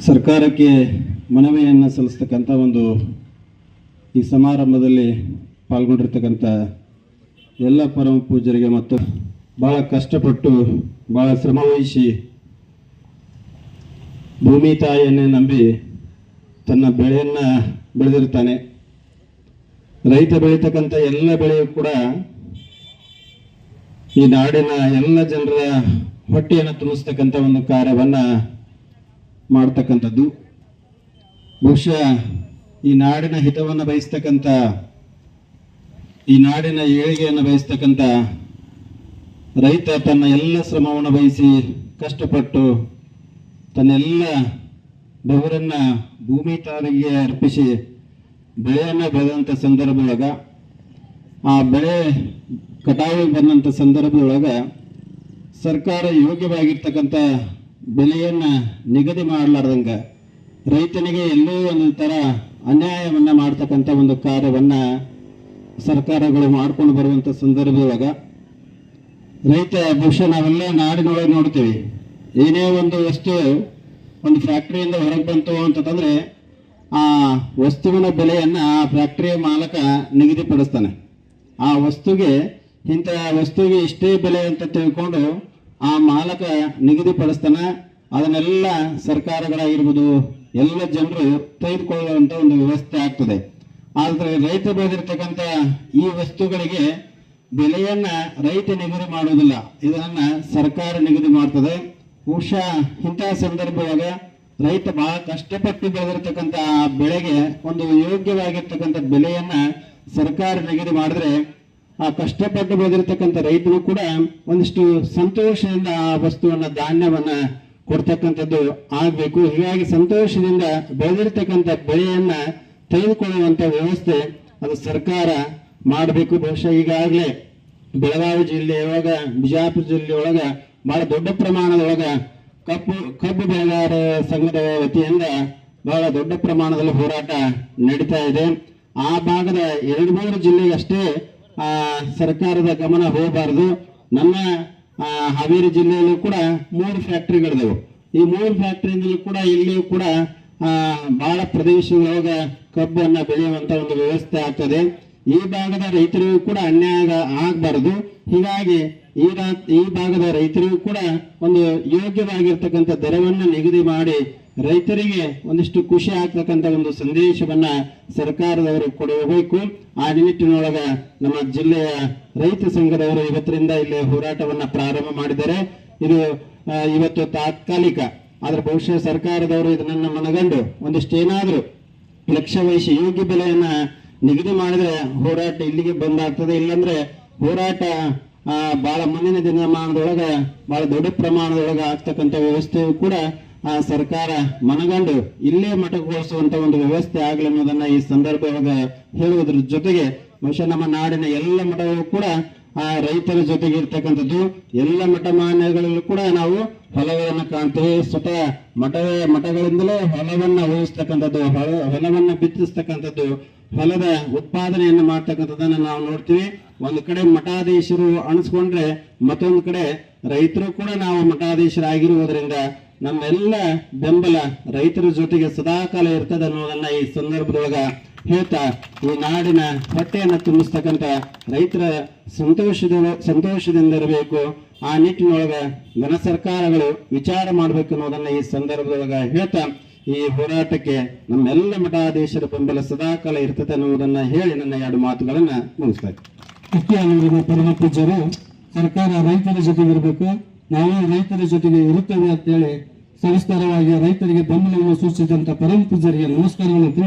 ಸರ್ಕಾರಕ್ಕೆ ಮನವಿಯನ್ನು ಸಲ್ಲಿಸ್ತಕ್ಕಂಥ ಒಂದು ಈ ಸಮಾರಂಭದಲ್ಲಿ ಪಾಲ್ಗೊಂಡಿರ್ತಕ್ಕಂಥ ಎಲ್ಲ ಪರಮ ಪೂಜರಿಗೆ ಮತ್ತು ಭಾಳ ಕಷ್ಟಪಟ್ಟು ಭಾಳ ಶ್ರಮವಹಿಸಿ ಭೂಮಿ ತಾಯಿಯನ್ನೇ ನಂಬಿ ತನ್ನ ಬೆಳೆಯನ್ನು ಬೆಳೆದಿರ್ತಾನೆ ರೈತ ಬೆಳೀತಕ್ಕಂಥ ಎಲ್ಲ ಬೆಳೆಯೂ ಕೂಡ ಈ ನಾಡಿನ ಎಲ್ಲ ಜನರ ಹೊಟ್ಟೆಯನ್ನು ತುಂಬಿಸ್ತಕ್ಕಂಥ ಒಂದು ಕಾರ್ಯವನ್ನ ಮಾಡ್ತಕ್ಕಂಥದ್ದು. ಬಹುಶಃ ಈ ನಾಡಿನ ಹಿತವನ್ನು ಬಯಸ್ತಕ್ಕಂಥ, ಈ ನಾಡಿನ ಏಳಿಗೆಯನ್ನು ಬಯಸ್ತಕ್ಕಂಥ ರೈತ ತನ್ನ ಎಲ್ಲ ಶ್ರಮವನ್ನು ಬಯಸಿ ಕಷ್ಟಪಟ್ಟು ತನ್ನೆಲ್ಲ ಬೆವರನ್ನ ಭೂಮಿ ತಾರಿಗೆ ಅರ್ಪಿಸಿ ಬೆಳೆಯನ್ನು ಬೆಳೆದಂಥ ಸಂದರ್ಭದೊಳಗ, ಆ ಬೆಳೆ ಕಟಾವಿಗೆ ಬಂದಂಥ ಸಂದರ್ಭದೊಳಗ ಸರ್ಕಾರ ಯೋಗ್ಯವಾಗಿರ್ತಕ್ಕಂಥ ಬೆಲೆಯನ್ನು ನಿಗದಿ ಮಾಡಲಾರ್ದಂಗ ರೈತನಿಗೆ ಎಲ್ಲೂ ಒಂದು ಥರ ಅನ್ಯಾಯವನ್ನು ಮಾಡ್ತಕ್ಕಂಥ ಒಂದು ಕಾರ್ಯವನ್ನು ಸರ್ಕಾರಗಳು ಮಾಡ್ಕೊಂಡು ಬರುವಂಥ ಸಂದರ್ಭದೊಳಗ ರೈತ ಬಹುಶಃ ನಾವೆಲ್ಲ ನಾಡಿನೊಳಗೆ ನೋಡ್ತೀವಿ. ಏನೇ ಒಂದು ವಸ್ತು ಒಂದು ಫ್ಯಾಕ್ಟ್ರಿಯಿಂದ ಹೊರಗೆ ಬಂತು ಅಂತಂದ್ರೆ ಆ ವಸ್ತುವಿನ ಬೆಲೆಯನ್ನು ಆ ಫ್ಯಾಕ್ಟ್ರಿಯ ಮಾಲಕ ನಿಗದಿಪಡಿಸ್ತಾನೆ. ಆ ವಸ್ತುಗೆ ಇಂಥ ವಸ್ತುವಿಗೆ ಇಷ್ಟೇ ಬೆಲೆ ಅಂತ ತಿಳ್ಕೊಂಡು ಆ ಮಾಲಕ ನಿಗದಿಪಡಿಸ್ತಾನೆ. ಅದನ್ನೆಲ್ಲ ಸರ್ಕಾರಗಳಾಗಿರ್ಬೋದು ಎಲ್ಲ ಜನರು ತೆಗೆದುಕೊಳ್ಳುವಂಥ ಒಂದು ವ್ಯವಸ್ಥೆ ಆಗ್ತದೆ. ಆದರೆ ರೈತ ಬೆಳೆದಿರ್ತಕ್ಕಂಥ ಈ ವಸ್ತುಗಳಿಗೆ ಬೆಲೆಯನ್ನ ರೈತ ನಿಗದಿ ಮಾಡುವುದಿಲ್ಲ. ಇದನ್ನ ಸರ್ಕಾರ ನಿಗದಿ ಮಾಡ್ತದೆ. ಬಹುಶಃ ಇಂತಹ ಸಂದರ್ಭವಾಗ ರೈತ ಬಹಳ ಕಷ್ಟಪಟ್ಟು ಬೆಳೆದಿರ್ತಕ್ಕಂಥ ಆ ಬೆಳೆಗೆ ಒಂದು ಯೋಗ್ಯವಾಗಿರ್ತಕ್ಕಂಥ ಬೆಲೆಯನ್ನ ಸರ್ಕಾರ ನಿಗದಿ ಮಾಡಿದ್ರೆ ಆ ಕಷ್ಟಪಟ್ಟು ಬೆಳೆದಿರ್ತಕ್ಕಂಥ ರೈತರು ಕೂಡ ಒಂದಿಷ್ಟು ಸಂತೋಷದಿಂದ ಆ ವಸ್ತುವನ್ನ, ಧಾನ್ಯವನ್ನ ಕೊಡ್ತಕ್ಕಂಥದ್ದು ಆಗಬೇಕು. ಹೀಗಾಗಿ ಸಂತೋಷದಿಂದ ಬೆಳೆದಿರ್ತಕ್ಕಂಥ ಬೆಳೆಯನ್ನ ತೆಗೆದುಕೊಳ್ಳುವಂತ ವ್ಯವಸ್ಥೆ ಅದು ಸರ್ಕಾರ ಮಾಡಬೇಕು. ಬಹುಶಃ ಈಗಾಗಲೇ ಬೆಳಗಾವಿ ಜಿಲ್ಲೆಯೊಳಗ, ಬಿಜಾಪುರ ಜಿಲ್ಲೆಯೊಳಗ ಬಹಳ ದೊಡ್ಡ ಪ್ರಮಾಣದೊಳಗ ಕಬ್ಬು ಕಬ್ಬು ಬೆಳೆಗಾರ ಸಂಘದ ವತಿಯಿಂದ ಬಹಳ ದೊಡ್ಡ ಪ್ರಮಾಣದಲ್ಲಿ ಹೋರಾಟ ನಡೀತಾ ಇದೆ. ಆ ಭಾಗದ ಎರಡು ಮೂರು ಜಿಲ್ಲೆಗೆ ಅಷ್ಟೇ ಆ ಸರ್ಕಾರದ ಗಮನ ಹೋಗಬಾರದು. ನಮ್ಮ ಹಾವೇರಿ ಜಿಲ್ಲೆಯಲ್ಲೂ ಕೂಡ ಮೂರು ಫ್ಯಾಕ್ಟರಿಗಳಿದವು ಈ ಮೂರು ಫ್ಯಾಕ್ಟ್ರಿಯಿಂದಲೂ ಕೂಡ ಇಲ್ಲಿಯೂ ಕೂಡ ಬಹಳ ಪ್ರದೇಶಗಳೊಳಗ ಕಬ್ಬನ್ನ ಬೆಳೆಯುವಂತ ಒಂದು ವ್ಯವಸ್ಥೆ ಆಗ್ತದೆ. ಈ ಭಾಗದ ರೈತರಿಗೂ ಕೂಡ ಅನ್ಯಾಯ ಆಗಬಾರದು. ಹೀಗಾಗಿ ಈ ಈ ಭಾಗದ ರೈತರಿಗೂ ಕೂಡ ಒಂದು ಯೋಗ್ಯವಾಗಿರ್ತಕ್ಕಂಥ ದರವನ್ನು ನಿಗದಿ ಮಾಡಿ ರೈತರಿಗೆ ಒಂದಿಷ್ಟು ಖುಷಿ ಆಗ್ತಕ್ಕಂಥ ಒಂದು ಸಂದೇಶವನ್ನ ಸರ್ಕಾರದವರು ಕೊಡಬೇಕು. ಆ ನಿಟ್ಟಿನೊಳಗ ನಮ್ಮ ಜಿಲ್ಲೆಯ ರೈತ ಸಂಘದವರು ಇವತ್ತರಿಂದ ಇಲ್ಲಿ ಹೋರಾಟವನ್ನ ಪ್ರಾರಂಭ ಮಾಡಿದ್ದಾರೆ. ಇದು ಇವತ್ತು ತಾತ್ಕಾಲಿಕ. ಆದ್ರೆ ಬಹುಶಃ ಸರ್ಕಾರದವರು ಇದನ್ನ ಮನಗಂಡು ಒಂದಿಷ್ಟು ಏನಾದ್ರು ಲಕ್ಷ ವಹಿಸಿ ಯೋಗ್ಯ ಬೆಲೆಯನ್ನ ನಿಗದಿ ಮಾಡಿದ್ರೆ ಹೋರಾಟ ಇಲ್ಲಿಗೆ ಬಂದಾಗ್ತದೆ. ಇಲ್ಲಾಂದ್ರೆ ಹೋರಾಟ ಬಹಳ ಮುಂದಿನ ದಿನಮಾನದೊಳಗ ಬಹಳ ದೊಡ್ಡ ಪ್ರಮಾಣದೊಳಗ ಆಗ್ತಕ್ಕಂಥ ವ್ಯವಸ್ಥೆಯು ಕೂಡ ಆ, ಸರ್ಕಾರ ಮನಗಂಡು ಇಲ್ಲೇ ಮಠಗೊಳಿಸುವಂತ ಒಂದು ವ್ಯವಸ್ಥೆ ಆಗಲಿ ಅನ್ನೋದನ್ನ ಈ ಸಂದರ್ಭವಾಗ ಹೇಳುವುದ್ರ ಜೊತೆಗೆ ಬಹುಶಃ ನಮ್ಮ ನಾಡಿನ ಎಲ್ಲ ಮಠಗಳು ಕೂಡ ಆ ರೈತರ ಜೊತೆಗೆ ಇರ್ತಕ್ಕಂಥದ್ದು. ಎಲ್ಲ ಮಠ ಮಾನ್ಯಗಳಲ್ಲೂ ಕೂಡ ನಾವು ಹೊಲಗಳನ್ನ ಕಾಣ್ತೇವೆ. ಸ್ವತಃ ಮಠ ಮಠಗಳಿಂದಲೇ ಹೊಲವನ್ನ ಉಳಿಸ್ತಕ್ಕಂಥದ್ದು ಹೊಲ ಹೊಲವನ್ನ ಬಿತ್ತಿಸ್ತಕ್ಕಂಥದ್ದು ಹೊಲದ ಉತ್ಪಾದನೆಯನ್ನು ಮಾಡ್ತಕ್ಕಂಥದ್ದನ್ನ ನಾವು ನೋಡ್ತೀವಿ. ಒಂದು ಕಡೆ ಮಠಾಧೀಶರು ಅಣಿಸ್ಕೊಂಡ್ರೆ ಮತ್ತೊಂದು ಕಡೆ ರೈತರು ಕೂಡ ನಾವು ಮಠಾಧೀಶರಾಗಿರುವುದರಿಂದ ನಮ್ಮೆಲ್ಲ ಬೆಂಬಲ ರೈತರ ಜೊತೆಗೆ ಸದಾಕಾಲ ಇರ್ತದೆ ಅನ್ನೋದನ್ನ ಈ ಸಂದರ್ಭದೊಳಗ ಹೇಳ್ತಾ ಈ ನಾಡಿನ ಹೊಟ್ಟೆಯನ್ನು ತುಂಬಿಸ್ತಕ್ಕಂಥ ರೈತರ ಸಂತೋಷದ ಸಂತೋಷದಿಂದ ಇರಬೇಕು. ಆ ನಿಟ್ಟಿನೊಳಗ ಘನ ಸರ್ಕಾರಗಳು ವಿಚಾರ ಮಾಡಬೇಕು ಅನ್ನೋದನ್ನ ಈ ಸಂದರ್ಭದೊಳಗ ಹೇಳ್ತಾ ಈ ಹೋರಾಟಕ್ಕೆ ನಮ್ಮೆಲ್ಲ ಮಠಾಧೀಶರ ಬೆಂಬಲ ಸದಾಕಾಲ ಇರ್ತದೆ ಅನ್ನೋದನ್ನ ಹೇಳಿ ನನ್ನ ಎರಡು ಮಾತುಗಳನ್ನ ಮುಗಿಸ್ತಾ ಪರಮ ಪೂಜ್ಯರು ಸರ್ಕಾರ ರೈತರ ಜೊತೆಗೆ ಇರಬೇಕು ನಾವು ರೈತರ ಜೊತೆಗೆ ಇರುತ್ತೇವೆ ಅಂತೇಳಿ ಸವಿಸ್ತಾರವಾಗಿ ರೈತರಿಗೆ ಬೆಂಬಲವನ್ನು ಸೂಚಿಸಿದಂತ ಪರಂ ಪೂಜಾರಿಗೆ ನಮಸ್ಕಾರವನ್ನು